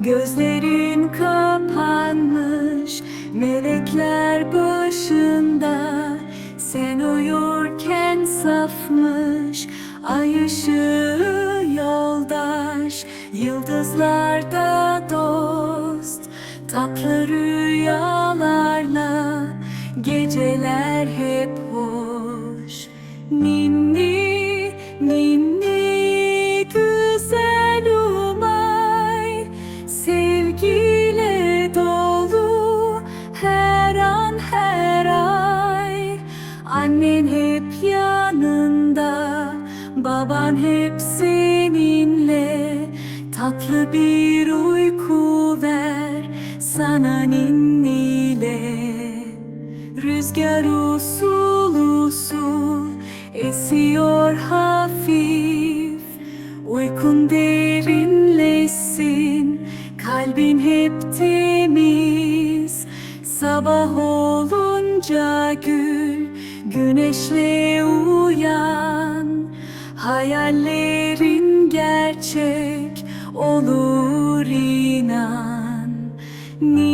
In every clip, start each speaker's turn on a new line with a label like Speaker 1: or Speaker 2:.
Speaker 1: Gözlerin kapanmış Melekler başında. Sen uyurken safmış Ay ışığı yoldaş. Yıldızlarda dost Tatlı rüyalarla. Geceler hep hep yanında. Baban hep seninle. Tatlı bir uyku ver Sana ninniyle. Rüzgar usul usul esiyor hafif. Uykun derinleşsin kalbin hep temiz. Sabah olunca gül güneşle uyan Hayallerin gerçek olur inan. Ninni,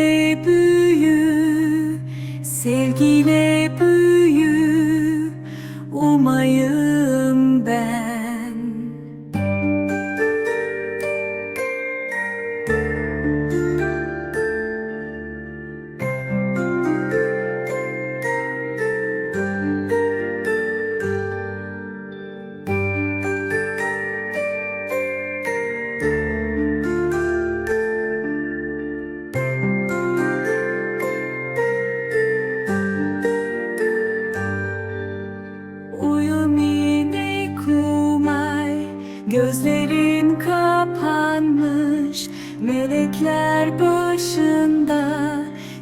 Speaker 1: Ninniyle Gözlerin kapanmış Melekler başında.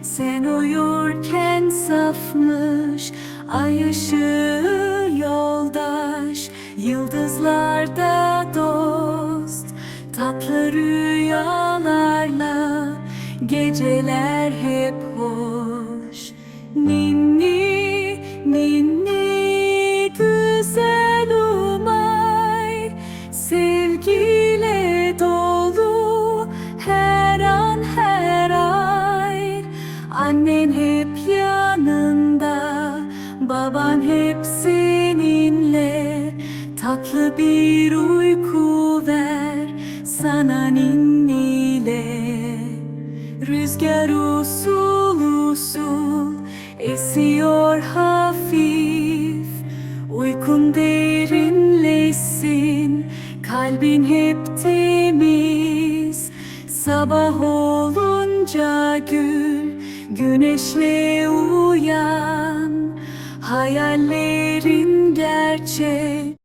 Speaker 1: Sen uyurken safmış Ay ışığı yoldaş. Yıldızlarda dost Tatlı rüyalarla. Geceler hep hoş. Ninni, ninni Tatlı bir uyku ver Sana ninniyle. Rüzgar usul usul esiyor hafif. Uykun derinleşsin kalbin hep temiz. Sabah olunca gül güneşle uyan. Hayallerin gerçek